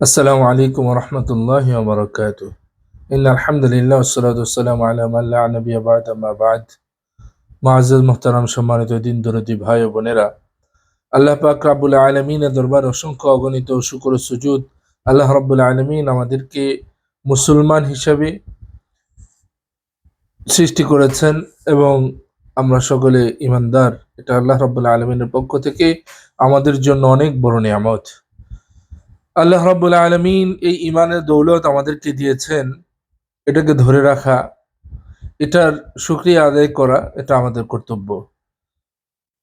আসসালামু আলাইকুম রহমতুল্লাহ বরকাত আলহামদুলিল্লাহ সালাম আলহামাল্লা নবী আবাদ আমাবাদ মাহাজ মোহতারাম সম্মানিত দিন দরদি ভাই ও বোনেরা, আল্লাহ পাক রাবুল আলমিনের দরবার অসংখ্য অগণিত শুকর সুজুদ আল্লাহ রাবুল আলমিন আমাদেরকে মুসলমান হিসাবে সৃষ্টি করেছেন এবং আমরা সকলে ইমানদার এটা আল্লাহ রাবুল আলমিনের পক্ষ থেকে আমাদের জন্য অনেক বড় নিয়ামত। আল্লাহ রাব্বুল আলমিন এই ইমানের দৌলত আমাদেরকে দিয়েছেন। এটাকে ধরে রাখা, এটার সুক্রিয়া আদায় করা, এটা আমাদের কর্তব্য।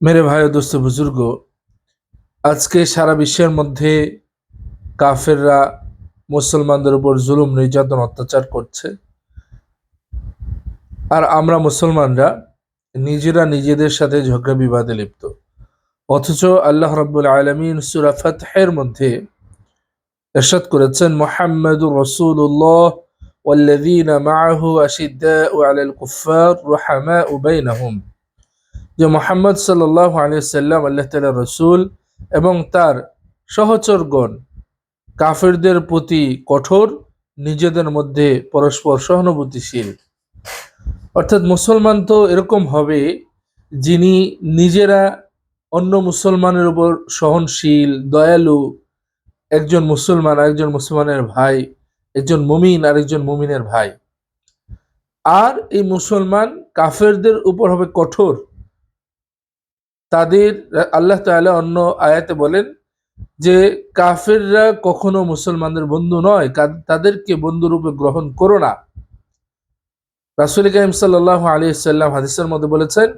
মেরে ভাই দোস্ত বুজুর্গ, আজকে সারা বিশ্বের মধ্যে কাফেররা মুসলমানদের উপর জুলুম, নির্যাতন, অত্যাচার করছে। আর আমরা মুসলমানরা নিজেরা নিজেদের সাথে ঝগড়া বিবাদে লিপ্ত। অথচ আল্লাহ রাব্বুল আলমিন সুরা ফাতহের মধ্যে এরশাদ করেছেন মোহাম্মদুর রসুল্লাহ والذين معه أشداء على الكفار رحماء بينهم যে মোহাম্মদ সাল্লাহ আলিয়াল্লাম আল্লাহ তালা রসুল এবং তার সহচরগণ কাফেরদের প্রতি কঠোর নিজেদের মধ্যে পরস্পর সহানুভূতিশীল অর্থাৎ মুসলমান তো এরকম হবে যিনি নিজেরা অন্য মুসলমানের উপর সহনশীল দয়ালু একজন মুসলমান আরেকজন মুসলমানের ভাই, একজন মুমিন আরেকজন মুমিনের ভাই। আর এই মুসলমান কাফেরদের উপর হবে কঠোর। তাদের, আল্লাহ তাআলা অন্য আয়াতে বলেন যে, কাফেররা কখনো মুসলমানদের বন্ধু নয় তাদেরকে বন্ধুরূপে গ্রহণ করো না। রাসুল কাইম সাল্লাহ আলী সাল্লাম হাদিসের মধ্যে বলেছেন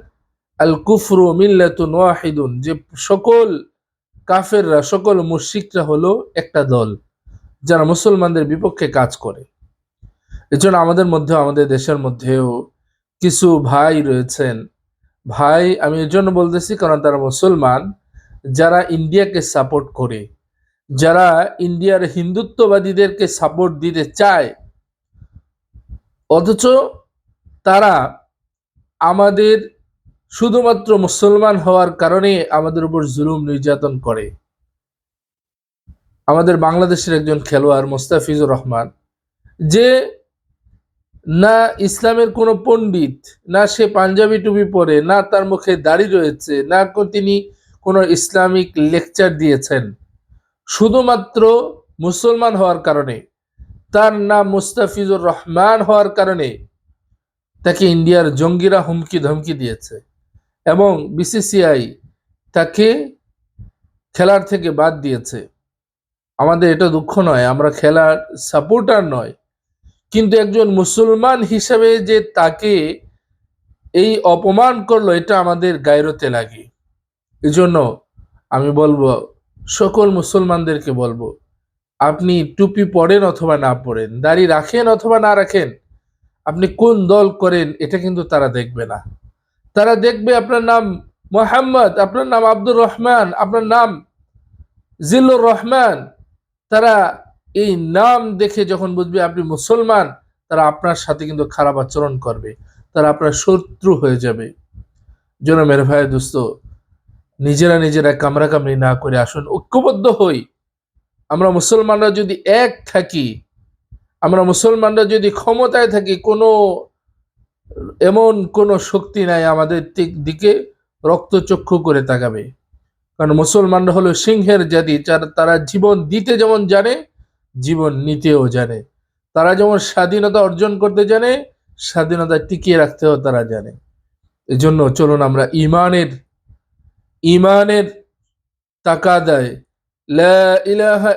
আল কুফরু ওয়াহিদুন। যে সকল কাফেররা, সকল মুশরিকরা হলো একটা দল, যারা মুসলমানদের বিপক্ষে কাজ করে। এজন্য আমাদের মধ্যে, আমাদের দেশের মধ্যেও কিছু ভাই রয়েছেন। ভাই, আমি এর জন্য বলতেছি, কারণ তারা মুসলমান, যারা ইন্ডিয়াকে সাপোর্ট করে, যারা ইন্ডিয়ার হিন্দুত্ববাদীদেরকে সাপোর্ট দিতে চায়, অথচ তারা আমাদের শুধুমাত্র মুসলমান হওয়ার কারণে আমাদের উপর জুলুম নির্যাতন করে। আমাদের বাংলাদেশের একজন খেলোয়াড় মোস্তাফিজুর রহমান, যে না ইসলামের কোনো পণ্ডিত, না সে পাঞ্জাবি টুপি পরে, না তার মুখে দাড়ি রয়েছে, না তিনি কোনো ইসলামিক লেকচার দিয়েছেন, শুধুমাত্র মুসলমান হওয়ার কারণে, তার নাম মুস্তাফিজুর রহমান হওয়ার কারণে, তাকে ইন্ডিয়ার জঙ্গিরা হুমকি ধমকি দিয়েছে। এবং বিসিসিআই তাকে খেলার থেকে বাদ দিয়েছে। আমাদের এটা দুঃখ নয়, আমরা খেলার সাপোর্টার নয়। কিন্তু একজন মুসলমান হিসেবে যে তাকে এই অপমান করল, এটা আমাদের গায়রতে লাগে। এজন্য আমি বলব, সকল মুসলমানদেরকে বলব, আপনি টুপি পরেন অথবা না পরেন, দাড়ি রাখেন অথবা না রাখেন, আপনি কোন দল করেন, এটা কিন্তু তারা দেখবে না। তারা দেখবে আপনার নাম মোহাম্মদ, আপনার নাম আব্দুর রহমান, আপনার নাম জিল্লুর রহমান। তারা এই নাম দেখে যখন বুঝবে আপনি মুসলমান, তারা আপনার সাথে কিন্তু খারাপ আচরণ করবে, তারা আপনার শত্রু হয়ে যাবে। জন্য মেরে ভাই, দোস্ত, নিজেরা নিজেরা কামরা কামড়াকামড়ি না করে আসুন, ঐক্যবদ্ধ হই। আমরা মুসলমানরা যদি এক থাকি, আমরা মুসলমানরা যদি ক্ষমতায় থাকি, কোনো এমন কোনো শক্তি নাই আমাদের দিক- রক্তচক্ষু করে তাকাবে। কারণ মুসলমানরা হলো সিংহের জাতি, যারা- তারা জীবন দিতে যেমন জানে, জীবন নিতেও জানে। তারা যেমন স্বাধীনতা অর্জন করতে জানে, স্বাধীনতা টিকিয়ে রাখতেও তারা জানে। এজন্য চলুন আমরা ইমানের ইমানের তাকা দেয়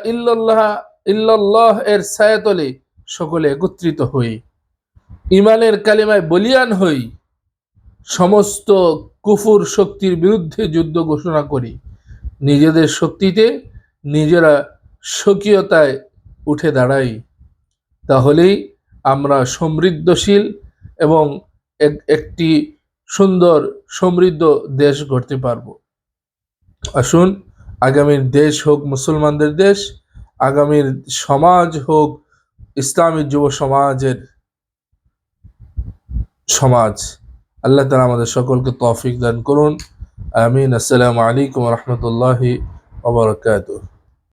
ইল্লাল্লাহ ইল্লাল্লাহ এর ছায়াতলে সকলে একত্রিত হই। ইমানের কালিমায় বলিয়ান হই, সমস্ত কুফুর শক্তির বিরুদ্ধে যুদ্ধ ঘোষণা করি। নিজেদের শক্তিতে নিজেরা স্বকীয়তায় উঠে দাঁড়াই। তাহলেই আমরা সমৃদ্ধশীল এবং এক- একটি সুন্দর সমৃদ্ধ দেশ গড়তে পারব। আসুন, আগামীর দেশ হোক মুসলমানদের দেশ, আগামীর সমাজ হোক ইসলামী যুব সমাজের সমাজ। আল্লাহ তালা আমাদের সকলকে তৌফিক দান করুন। আমিন। আসসালামু আলাইকুম রহমতুল্লাহি ওবরাকাতুহ